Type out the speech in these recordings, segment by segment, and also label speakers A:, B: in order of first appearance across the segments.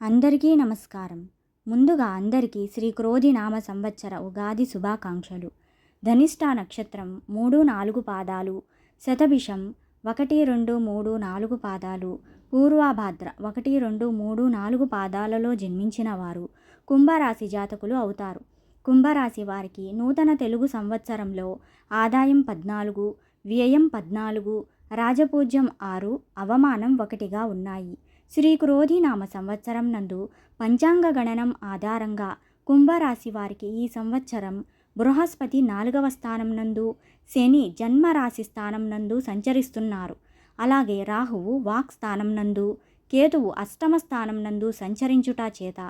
A: అందరికీ నమస్కారం. ముందుగా అందరికీ శ్రీ క్రోధి నామ సంవత్సర ఉగాది శుభాకాంక్షలు. ధనిష్ట నక్షత్రం మూడు నాలుగు పాదాలు శతభిషం ఒకటి రెండు మూడు నాలుగు పాదాలు పూర్వాభాద్ర ఒకటి రెండు మూడు నాలుగు పాదాలలో జన్మించిన వారు కుంభరాశి జాతకులు అవుతారు. కుంభరాశి వారికి నూతన తెలుగు సంవత్సరంలో ఆదాయం పద్నాలుగు వ్యయం పద్నాలుగు రాజపూజ్యం ఆరు అవమానం ఒకటిగా ఉన్నాయి. శ్రీ క్రోధి నామ సంవత్సరం నందు పంచాంగ గణనం ఆధారంగా కుంభరాశి వారికి ఈ సంవత్సరం బృహస్పతి నాలుగవ స్థానం నందు శని జన్మరాశి స్థానం నందు సంచరిస్తున్నారు. అలాగే రాహువు వాక్ స్థానం నందు కేతువు అష్టమ స్థానం నందు సంచరించుట చేత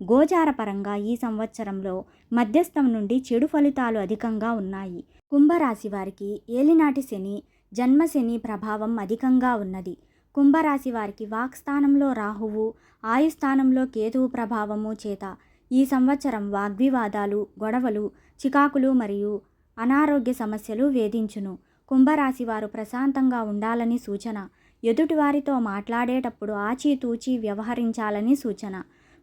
A: గోచారపరంగా ఈ సంవత్సరంలో మధ్యస్థం నుండి చెడు ఫలితాలు అధికంగా ఉన్నాయి. కుంభరాశి వారికి ఏలినాటి శని జన్మశని ప్రభావం అధికంగా ఉన్నది. కుంభరాశి వారికి వాక్స్థానంలో రాహువు ఆయుస్థానంలో కేతువు ప్రభావము చేత ఈ సంవత్సరం వాగ్వివాదాలు గొడవలు చికాకులు మరియు అనారోగ్య సమస్యలు వేధించును. కుంభరాశి వారు ప్రశాంతంగా ఉండాలని సూచన. ఎదుటివారితో మాట్లాడేటప్పుడు ఆచితూచి వ్యవహరించాలని సూచన.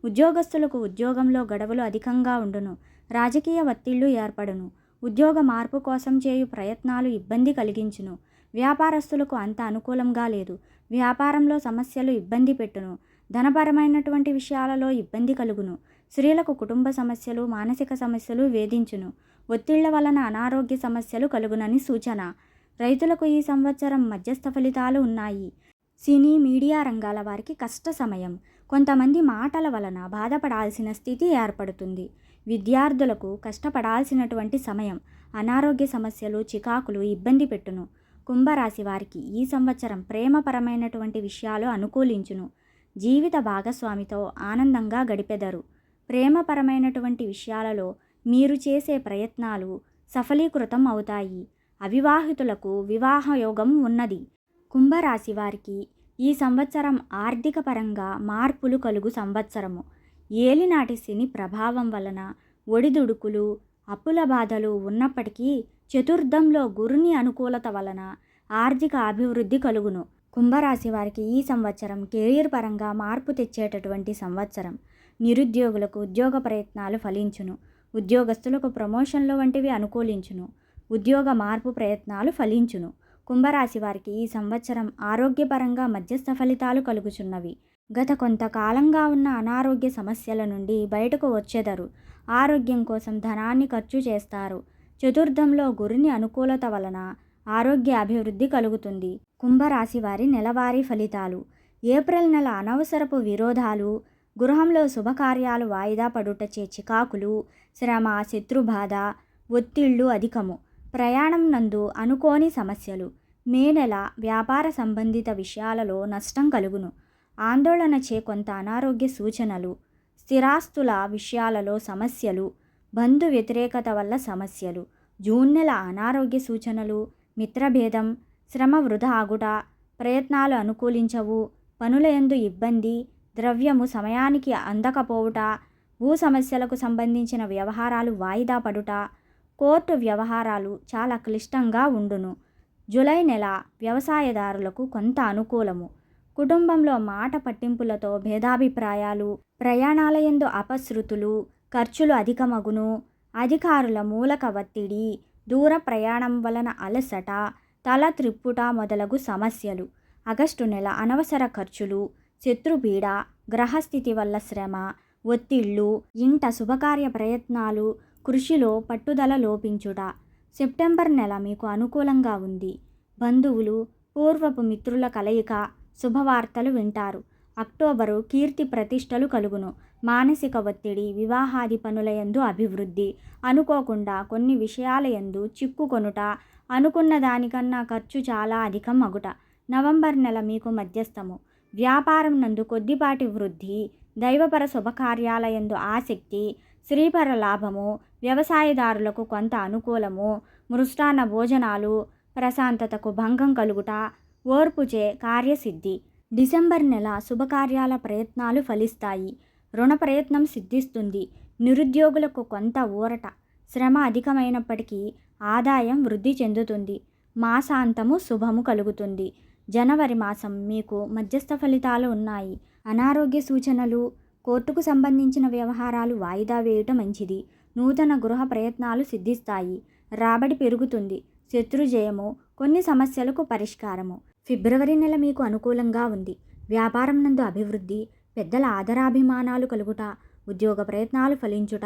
A: ఉద్యోగస్తులకు ఉద్యోగంలో గడవలు అధికంగా ఉండును. రాజకీయ ఒత్తిళ్ళు ఏర్పడును. ఉద్యోగ మార్పు కోసం చేయు ప్రయత్నాలు ఇబ్బంది కలిగించును. వ్యాపారస్తులకు అంత అనుకూలంగా లేదు. వ్యాపారంలో సమస్యలు ఇబ్బంది పెట్టును. ధనపరమైనటువంటి విషయాలలో ఇబ్బంది కలుగును. స్త్రీలకు కుటుంబ సమస్యలు మానసిక సమస్యలు వేధించును. ఒత్తిళ్ళ వలన అనారోగ్య సమస్యలు కలుగునని సూచన. రైతులకు ఈ సంవత్సరం మధ్యస్థ ఫలితాలు ఉన్నాయి. సినీ మీడియా రంగాల వారికి కష్ట సమయం. కొంతమంది మాటల వలన బాధపడాల్సిన స్థితి ఏర్పడుతుంది. విద్యార్థులకు కష్టపడాల్సినటువంటి సమయం. అనారోగ్య సమస్యలు చికాకులు ఇబ్బంది పెట్టును. కుంభరాశి వారికి ఈ సంవత్సరం ప్రేమపరమైనటువంటి విషయాలు అనుకూలించును. జీవిత భాగస్వామితో ఆనందంగా గడిపెదరు. ప్రేమపరమైనటువంటి విషయాలలో మీరు చేసే ప్రయత్నాలు సఫలీకృతం అవుతాయి. అవివాహితులకు వివాహ యోగం ఉన్నది. కుంభరాశి వారికి ఈ సంవత్సరం ఆర్థిక పరంగా మార్పులు కలుగు సంవత్సరము. ఏలినాటి శని ప్రభావం వలన ఒడిదుడుకులు అప్పుల బాధలు ఉన్నప్పటికీ చతుర్థంలో గురుని అనుకూలత వలన ఆర్థిక అభివృద్ధి కలుగును. కుంభరాశి వారికి ఈ సంవత్సరం కెరీర్ పరంగా మార్పు తెచ్చేటటువంటి సంవత్సరం. నిరుద్యోగులకు ఉద్యోగ ప్రయత్నాలు ఫలించును. ఉద్యోగస్తులకు ప్రమోషన్లు వంటివి అనుకూలించును. ఉద్యోగ మార్పు ప్రయత్నాలు ఫలించును. కుంభరాశి వారికి ఈ సంవత్సరం ఆరోగ్యపరంగా మధ్యస్థ ఫలితాలు కలుగుచున్నవి. గత కొంతకాలంగా ఉన్న అనారోగ్య సమస్యల నుండి బయటకు వచ్చేదరు. ఆరోగ్యం కోసం ధనాన్ని ఖర్చు చేస్తారు. చతుర్థంలో గురుని అనుకూలత వలన ఆరోగ్య అభివృద్ధి కలుగుతుంది. కుంభరాశి వారి నెలవారీ ఫలితాలు. ఏప్రిల్ నెల అనవసరపు విరోధాలు. గృహంలో శుభకార్యాలు వాయిదా పడుటచే చికాకులు శ్రమ శత్రుబాధ ఒత్తిళ్ళు అధికము. ప్రయాణం నందు అనుకోని సమస్యలు. మే నెల వ్యాపార సంబంధిత విషయాలలో నష్టం కలుగును. ఆందోళనచే కొంత అనారోగ్య సూచనలు. స్థిరాస్తుల విషయాలలో సమస్యలు. బంధు వ్యతిరేకత వల్ల సమస్యలు. జూన్ నెల అనారోగ్య సూచనలు మిత్రభేదం శ్రమ వృధా ఆగుట ప్రయత్నాలు అనుకూలించవు పనుల యందు ఇబ్బంది ద్రవ్యము సమయానికి అందకపోవుట భూ సమస్యలకు సంబంధించిన వ్యవహారాలు వాయిదా పడుట కోర్టు వ్యవహారాలు చాలా క్లిష్టంగా ఉండును. జూలై నెల వ్యవసాయదారులకు కొంత అనుకూలము. కుటుంబంలో మాట పట్టింపులతో భేదాభిప్రాయాలు ప్రయాణాలయందు అపశృతులు ఖర్చులు అధికమగును. అధికారుల మూలక ఒత్తిడి దూర ప్రయాణం వలన అలసట తల త్రిప్పుట మొదలగు సమస్యలు. ఆగస్టు నెల అనవసర ఖర్చులు శత్రుపీడ గ్రహస్థితి వల్ల శ్రమ ఒత్తిళ్ళు ఇంట శుభకార్య ప్రయత్నాలు కృషిలో పట్టుదల లోపించుట. సెప్టెంబర్ నెల మీకు అనుకూలంగా ఉంది. బంధువులు పూర్వపు మిత్రుల కలయిక శుభవార్తలు వింటారు. అక్టోబరు కీర్తి ప్రతిష్టలు కలుగును. మానసిక ఒత్తిడి వివాహాది పనులయందు అభివృద్ధి. అనుకోకుండా కొన్ని విషయాలయందు చిక్కుకొనుట అనుకున్న దానికన్నా ఖర్చు చాలా అధికం అగుట. నవంబర్ నెల మీకు మధ్యస్థము. వ్యాపారం నందు కొద్దిపాటి వృద్ధి దైవపర శుభకార్యాలయందు ఆసక్తి శ్రీపర లాభము వ్యవసాయదారులకు కొంత అనుకూలము మృష్టాన్న భోజనాలు ప్రశాంతతకు భంగం కలుగుట ఓర్పుచే కార్యసిద్ధి. డిసెంబర్ నెల శుభకార్యాల ప్రయత్నాలు ఫలిస్తాయి. రుణ ప్రయత్నం సిద్ధిస్తుంది. నిరుద్యోగులకు కొంత ఊరట. శ్రమ అధికమైనప్పటికీ ఆదాయం వృద్ధి చెందుతుంది. మాసాంతము శుభము కలుగుతుంది. జనవరి మాసం మీకు మధ్యస్థ ఫలితాలు ఉన్నాయి. అనారోగ్య సూచనలు కోర్టుకు సంబంధించిన వ్యవహారాలు వాయిదా వేయుట మంచిది. నూతన గృహ ప్రయత్నాలు సిద్ధిస్తాయి. రాబడి పెరుగుతుంది. శత్రుజయము కొన్ని సమస్యలకు పరిష్కారము. ఫిబ్రవరి నెల మీకు అనుకూలంగా ఉంది. వ్యాపారం నందు అభివృద్ధి పెద్దల ఆదరాభిమానాలు కలుగుట ఉద్యోగ ప్రయత్నాలు ఫలించుట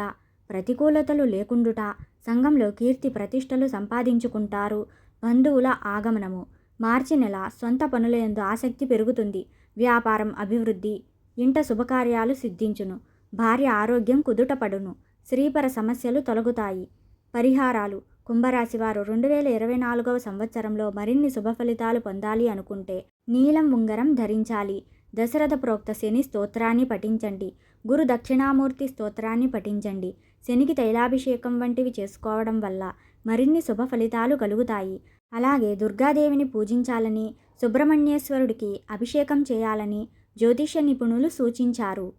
A: ప్రతికూలతలు లేకుండుట సంఘంలో కీర్తి ప్రతిష్టలు సంపాదించుకుంటారు బంధువుల ఆగమనము. మార్చి నెల సొంత పనులందు ఆసక్తి పెరుగుతుంది. వ్యాపారం అభివృద్ధి ఇంట శుభకార్యాలు సిద్ధించును. భార్య ఆరోగ్యం కుదుటపడును శ్రీపర సమస్యలు తొలగుతాయి. పరిహారాలు కుంభరాశి వారు రెండు వేల ఇరవై నాలుగవ సంవత్సరంలో మరిన్ని శుభ ఫలితాలు పొందాలి అనుకుంటే నీలం ఉంగరం ధరించాలి. దశరథ ప్రోక్త శని స్తోత్రాన్ని పఠించండి. గురు దక్షిణామూర్తి స్తోత్రాన్ని పఠించండి. శనికి తైలాభిషేకం వంటివి చేసుకోవడం వల్ల మరిన్ని శుభ ఫలితాలు కలుగుతాయి. అలాగే దుర్గాదేవిని పూజించాలని సుబ్రహ్మణ్యేశ్వరుడికి అభిషేకం చేయాలని జ్యోతిష నిపుణులు సూచించారు.